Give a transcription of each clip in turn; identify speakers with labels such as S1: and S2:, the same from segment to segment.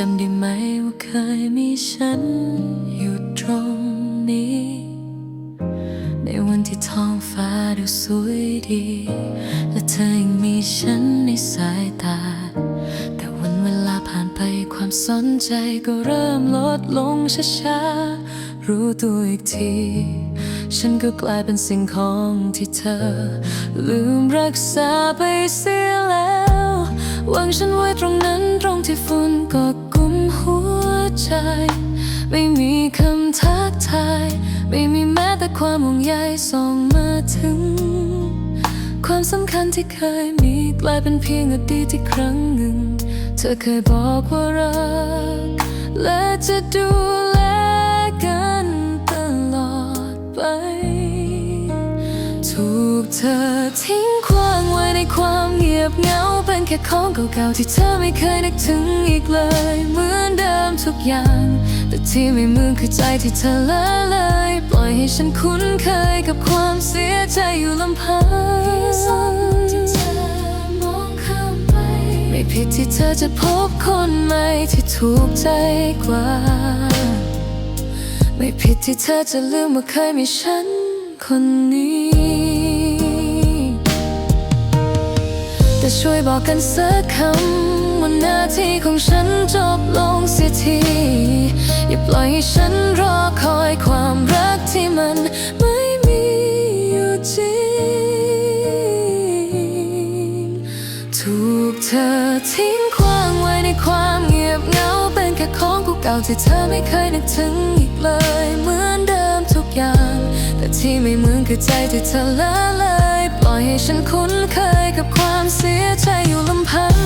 S1: จำได้ไหมว่าเคยมีฉันอยู่ตรงนี้ ในวันที่ท้องฟ้าดูสวยดี และเธอยังมีฉันในสายตา แต่วันเวลาผ่านไปความสนใจก็เริ่มลดลงช้าๆ รู้ตัวอีกที ฉันก็กลายเป็นสิ่งของที่เธอ ลืมรักษาไปเสียแล้ว วางฉันไว้ตรงนั้นตรงที่ฝุ่นก็กุมหัวใจ ไม่มีคำทักทาย ไม่มีแม้แต่ความห่วงใยส่งมาถึง ความสำคัญที่เคยมีกลายเป็นเพียงอดีตที่ครั้งหนึ่ง เธอเคยบอกว่ารักและจะดู ถูกเธอทิ้งขว้างไว้ในความเงียบเหงา เป็นแค่ของเก่าๆที่เธอไม่เคยนึกถึงอีกเลย เหมือนเดิมทุกอย่าง แต่ที่ไม่เหมือนคือใจที่เธอละเลย ปล่อยให้ฉันคุ้นเคยกับความเสียใจอยู่ลำพังไม่ผิดที่เธอจะพบคนใหม่ที่ถูกใจกว่า ไม่ผิดที่เธอจะลืมว่าเคยมีฉัน คนนี้ แต่ช่วยบอกกันสักคำว่าหน้าที่ของฉันจบลงเสียทีอย่าปล่อยให้ฉันรอคอยความรักที่มันไม่มีอยู่จริง ถูกเธอทิ้งขว้างไว้ในความเงียบเหงาเป็นแค่ของเก่าที่เธอไม่เคยนึกถึงอีกเลย แต่ที่ไม่เหมือนคือใจที่เธอละเลย ปล่อยให้ฉันคุ้นเคยกับความเสียใจอยู่ลำพัง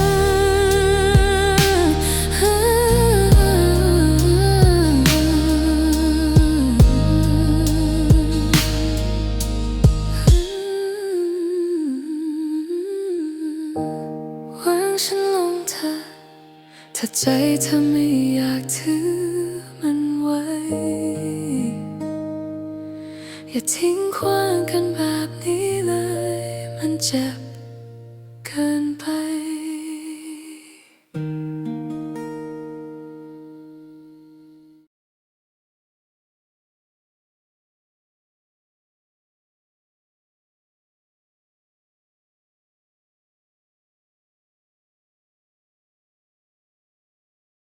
S1: วางฉันลงเธอถ้าใจเธอไม่อยากถือมันไว้ อย่าทิ้งความกันแบบนี้เลย มันเจ็บ